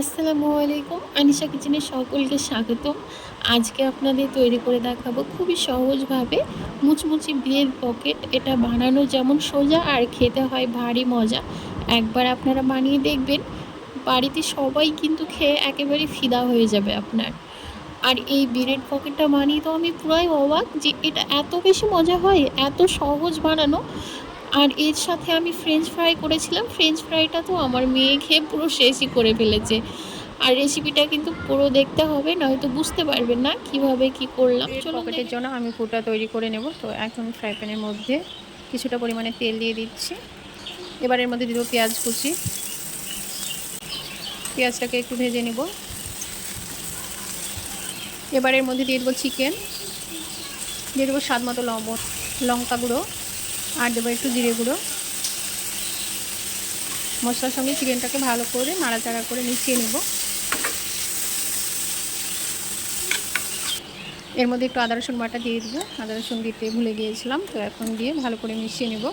আসসালামু আলাইকুম। আনিশা কিচেনে সকলকে স্বাগতম। আজকে আপনাদের তৈরি করে দেখাবো খুবই সহজভাবে মুচমুচি বিয়ের পকেট। এটা বানানো যেমন সোজা আর খেতে হয় ভারী মজা। একবার আপনারা বানিয়ে দেখবেন, বাড়িতে সবাই কিন্তু খেয়ে একেবারে ফিদা হয়ে যাবে আপনার। আর এই বিরেড পকেটটা বানিয়ে তো আমি পুরাই অবাক যে এটা এত বেশি মজা হয়, এত সহজ বানানো। আর এর সাথে আমি ফ্রেঞ্চ ফ্রাই করেছিলাম। ফ্রেঞ্চ ফ্রাইটা তো আমার মেয়ে খেয়ে পুরো শেষই করে ফেলেছে। আর রেসিপিটা কিন্তু পুরো দেখতে হবে নয়তো বুঝতে পারবেন না কীভাবে কি করলাম। পকেটের জন্য আমি পুরটা তৈরি করে নেব। তো এখন ফ্রাই প্যানের মধ্যে কিছুটা পরিমাণে তেল দিয়ে দিচ্ছি। এবার এর মধ্যে দেবো পেঁয়াজ কুচি। পেঁয়াজটাকে একটু ভেজে নেব। এবার এর মধ্যে দিয়ে দেবো চিকেন দিয়ে দেবো স্বাদ মতো লবণ লঙ্কা গুঁড়ো। আর দেবো একটু জিরে গুঁড়ো। মশলার সঙ্গে চিকেনটাকে ভালো করে নাড়াচাড়া করে মিশিয়ে নেব। এর মধ্যে একটু আদা, রসুন বাটা দিয়ে দেবো। আদা, রসুন দিতে ভুলে গিয়েছিলাম, তো এখন দিয়ে ভালো করে মিশিয়ে নেব।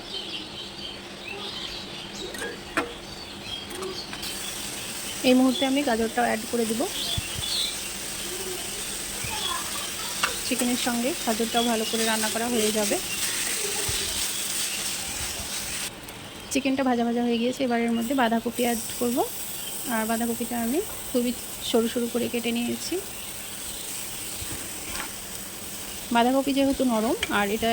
এই মুহূর্তে আমি গাজরটাও অ্যাড করে দেব। চিকেনের সঙ্গে গাজরটাও ভালো করে রান্না করা হয়ে যাবে। চিকেনটা ভাজা ভাজা হয়ে গিয়েছে এবার এর মধ্যে বাঁধাকপি অ্যাড করব। আর বাঁধাকপিটা আমি খুবই সরু সরু করে কেটে নিয়েছি। বাঁধাকপি যেহেতু নরম, আর এটা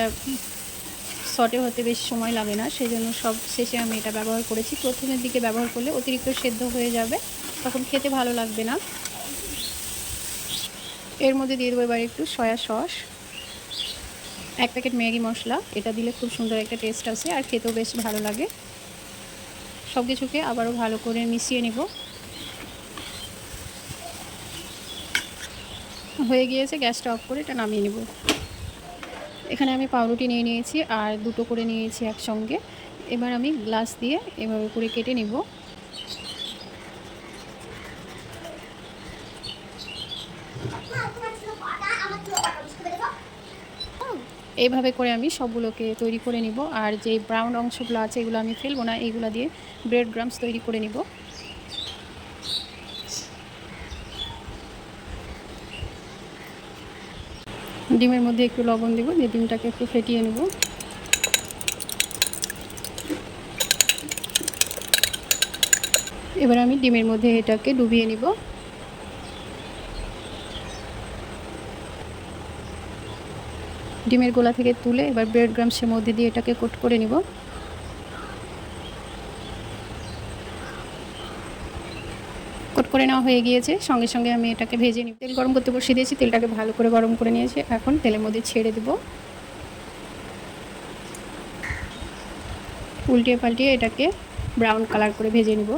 শর্টে হতে বেশি সময় লাগে না সেই জন্য সব শেষে আমি এটা ব্যবহার করেছি। প্রথমের দিকে ব্যবহার করলে অতিরিক্ত সেদ্ধ হয়ে যাবে, তখন খেতে ভালো লাগবে না। এর মধ্যে দিয়ে দেবো এবার একটু সয়া সস। এক প্যাকেট ম্যাগি মশলা, এটা দিলে খুব সুন্দর একটা টেস্ট আসে আর খেতেও বেশ ভালো লাগে। সব কিছুকে আবারও ভালো করে মিশিয়ে নেব। হয়ে গিয়েছে, গ্যাসটা অফ করে এটা নামিয়ে নেব। এখানে আমি পাউরুটি নিয়ে নিয়েছি আর দুটো করে নিয়েছি একসঙ্গে। এবার আমি গ্লাস দিয়ে এভাবে করে কেটে নেব। এইভাবে করে আমি সবগুলোকে তৈরি করে নিব। আর যে ব্রাউন অংশগুলো আছে, এগুলো আমি ফেলব না, এইগুলো দিয়ে ব্রেড গ্রামস তৈরি করে নিব। ডিমের মধ্যে একটু লবণ দেবো, দিয়ে ডিমটাকে একটু ফেটিয়ে নেব। এবার আমি ডিমের মধ্যে এটাকে ডুবিয়ে নিব। ডিমের গোলা থেকে তুলে এবার ব্রেড গ্রামসের মধ্যে দিয়ে এটাকে কোট করে নিব। কোট করে নেওয়া হয়ে গিয়েছে। সঙ্গে সঙ্গে আমি এটাকে ভেজে নিই তেল গরম করতে বসিয়ে দিয়েছি। তেলটাকে ভালো করে গরম করে নিয়েছি। এখন তেলের মধ্যে ছেড়ে দেব। উল্টিয়ে পাল্টিয়ে এটাকে ব্রাউন কালার করে ভেজে নিব।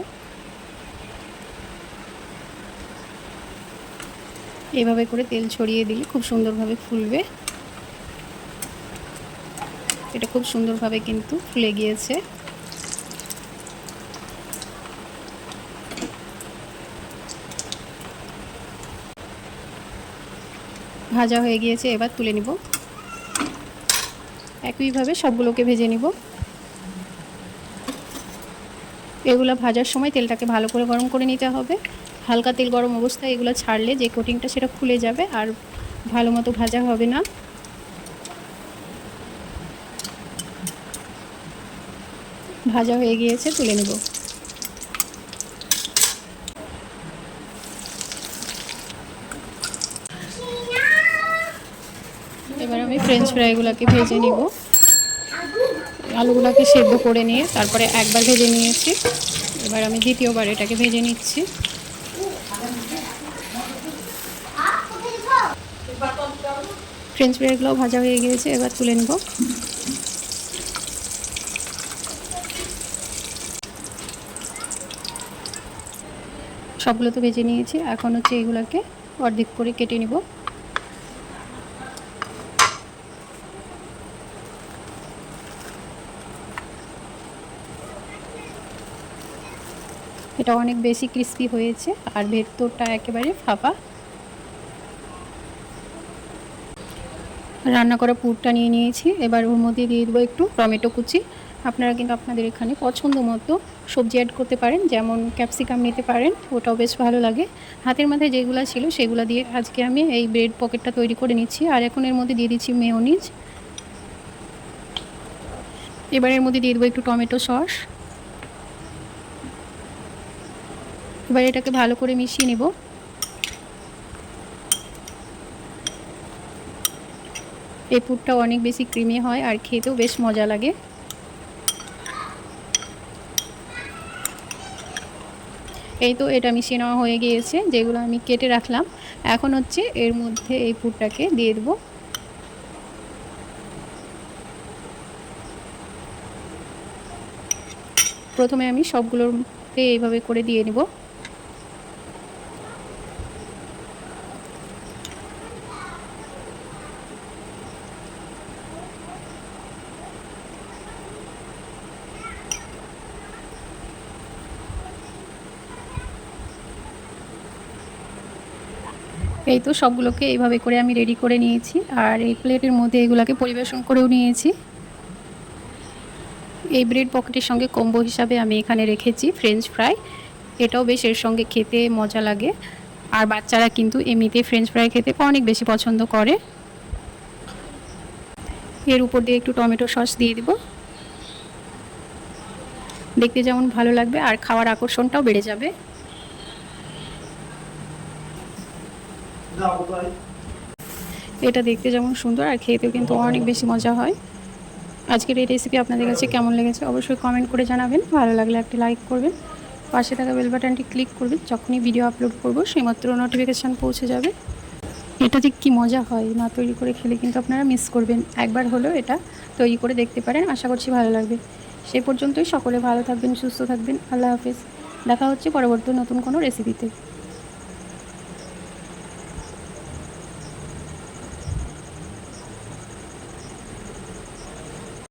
এভাবে করে তেল ছড়িয়ে দিলে খুব সুন্দরভাবে ফুলবে। এটা খুব সুন্দরভাবে কিন্তু ফুলে গিয়েছে। ভাজা হয়ে গিয়েছে, এবার তুলে নিব। একইভাবে সবগুলোকে ভেজে নিব। এগুলো ভাজার সময় তেলটাকে ভালো করে গরম করে নিতে হবে। হালকা তেল গরম অবস্থায় এগুলো ছাড়লে যে কোটিংটা সেটা খুলে যাবে আর ভালো মতো ভাজা হবে না। ভাজা হয়ে গিয়েছে, তুলে নেব। এবার আমি ফ্রেঞ্চ ফ্রাইগুলোকে ভেজে নিব। আলুগুলোকে সেদ্ধ করে নিয়ে তারপরে একবার ভেজে নিয়েছি। এবার আমি দ্বিতীয়বার এটাকে ভেজে নিচ্ছি। ফ্রেঞ্চ ফ্রাইগুলোও ভাজা হয়ে গিয়েছে, এবার তুলে নেব। সবগুলো তো ভেজে নিয়েছি। এখন হচ্ছে এগুলোকে অর্ধেক করে কেটে নিব। এটা অনেক বেশি ক্রিস্পি হয়েছে আর ভেতরটা একেবারে ফাঁপা। রান্না করা পুরটা নিয়ে নিয়েছি। এবার ওর মধ্যে দিয়ে দেবো একটু টমেটো কুচি। আপনারা কিন্তু আপনাদের এখানে পছন্দ মতো সবজি অ্যাড করতে পারেন, যেমন ক্যাপসিকাম নিতে পারেন, ওটাও বেশ ভালো লাগে। হাতের মাথায় যেগুলো ছিল সেগুলো দিয়ে আজকে আমি এই ব্রেড পকেটটা তৈরি করে নিচ্ছি। আর এখন এর মধ্যে দিয়ে দিচ্ছি মেয়োনিজ এবার এর মধ্যে দিয়ে দেবো একটু টমেটো সস। এবার এটাকে ভালো করে মিশিয়ে নেব। এই পুরটা অনেক বেশি ক্রিমি হয় আর খেতেও বেশ মজা লাগে। এই তো এটা মিশিয়ে নেওয়া হয়ে গিয়েছে, যেগুলো আমি কেটে রাখলাম। এখন হচ্ছে এর মধ্যে এই পুরটাকে দিয়ে দেবো। প্রথমে আমি সবগুলোতে এইভাবে করে দিয়ে নেব। এই তো সবগুলোকে এইভাবে করে আমি রেডি করে নিয়েছি। আর এই প্লেটের মধ্যে এগুলাকে পরিবেশন করেও নিয়েছি। এই ব্রেড পকেটের সঙ্গে কম্বো হিসাবে আমি এখানে রেখেছি ফ্রেঞ্চ ফ্রাই এটাও বেশ এর সঙ্গে খেতে মজা লাগে। আর বাচ্চারা কিন্তু এমনিতে ফ্রেঞ্চ ফ্রাই খেতে অনেক বেশি পছন্দ করে। এর উপর দিয়ে একটু টমেটো সস দিয়ে দিব। দেখতে যেমন ভালো লাগবে, আর খাওয়ার আকর্ষণটাও বেড়ে যাবে। এটা দেখতে যেমন সুন্দর আর খেতেও কিন্তু অনেক বেশি মজা হয়। আজকের এই রেসিপি আপনাদের কাছে কেমন লেগেছে অবশ্যই কমেন্ট করে জানাবেন। ভালো লাগলে একটি লাইক করবেন। পাশে থাকা বেল বাটনটি ক্লিক করবেন। যখনই ভিডিও আপলোড করব সেইমাত্র নোটিফিকেশান পৌঁছে যাবে। এটা যে কী মজা হয়, না তৈরি করে খেলে কিন্তু আপনারা মিস করবেন। একবার হলেও এটা তৈরি করে দেখতে পারেন। আশা করছি ভালো লাগবে। সেই পর্যন্তই সকলে ভালো থাকবেন, সুস্থ থাকবেন। আল্লাহ হাফেজ। দেখা হচ্ছে পরবর্তী নতুন কোনো রেসিপিতে